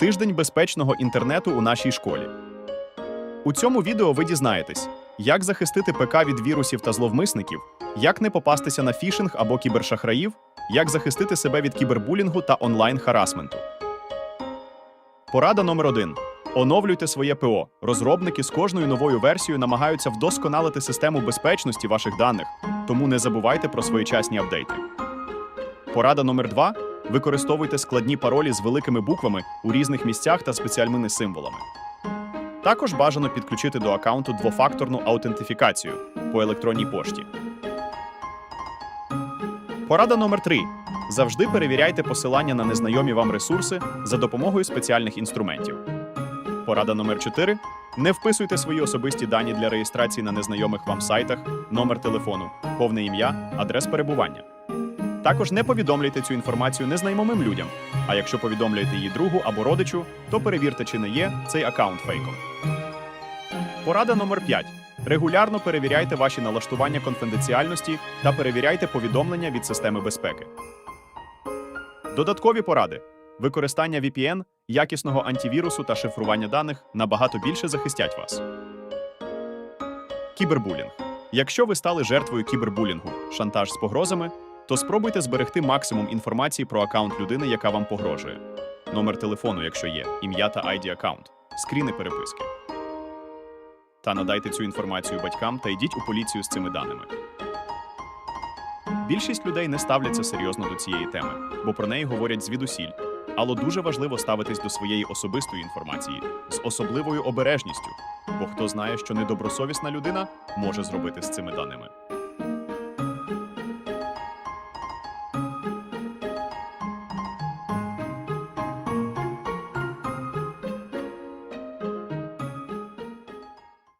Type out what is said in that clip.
Тиждень безпечного інтернету у нашій школі. У цьому відео ви дізнаєтесь, як захистити ПК від вірусів та зловмисників, як не попастися на фішинг або кібершахраїв, як захистити себе від кібербулінгу та онлайн-харасменту. Порада номер 1 Оновлюйте своє ПО. Розробники з кожною новою версією намагаються вдосконалити систему безпечності ваших даних, тому не забувайте про своєчасні апдейти. Порада номер 2 Використовуйте складні паролі з великими буквами у різних місцях та спеціальними символами. Також бажано підключити до аккаунту двофакторну аутентифікацію по електронній пошті. Порада номер 3 Завжди перевіряйте посилання на незнайомі вам ресурси за допомогою спеціальних інструментів. Порада номер 4 Не вписуйте свої особисті дані для реєстрації на незнайомих вам сайтах, номер телефону, повне ім'я, адрес перебування. Також не повідомляйте цю інформацію незнайомим людям. А якщо повідомляєте її другу або родичу, то перевірте, чи не є цей аккаунт фейком. Порада номер 5. Регулярно перевіряйте ваші налаштування конфіденціальності та перевіряйте повідомлення від системи безпеки. Додаткові поради: використання VPN, якісного антивірусу та шифрування даних набагато більше захистять вас. Кібербулінг. Якщо ви стали жертвою кібербулінгу, шантаж з погрозами, то спробуйте зберегти максимум інформації про аккаунт людини, яка вам погрожує. Номер телефону, якщо є, ім'я та ID аккаунт, скріни переписки. Та надайте цю інформацію батькам та йдіть у поліцію з цими даними. Більшість людей не ставляться серйозно до цієї теми, бо про неї говорять звідусіль. Але дуже важливо ставитись до своєї особистої інформації з особливою обережністю, бо хто знає, що недобросовісна людина може зробити з цими даними.